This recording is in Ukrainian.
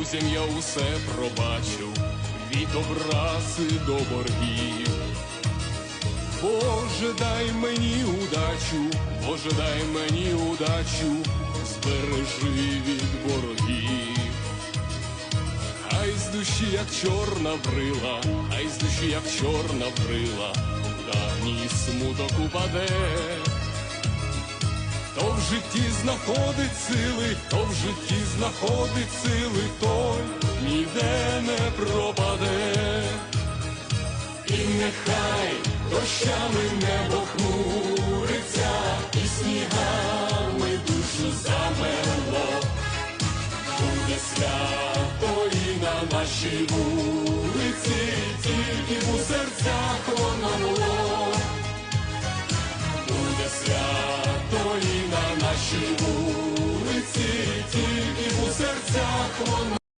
друзям я усе пробачу, від образи до боргів. Боже, дай мені удачу, Боже, дай мені удачу, збережи від ворогів. Хай з душі, як чорна брила, хай з душі, як чорна брила, давній смуток упаде. Хто в житті знаходить сили, хто в житті знаходить сили, той ніде не пропаде. І нехай дощами небо хмуриться, і снігами душу замело, буде свято і на нашій вулиці, тільки у серцях воно свято і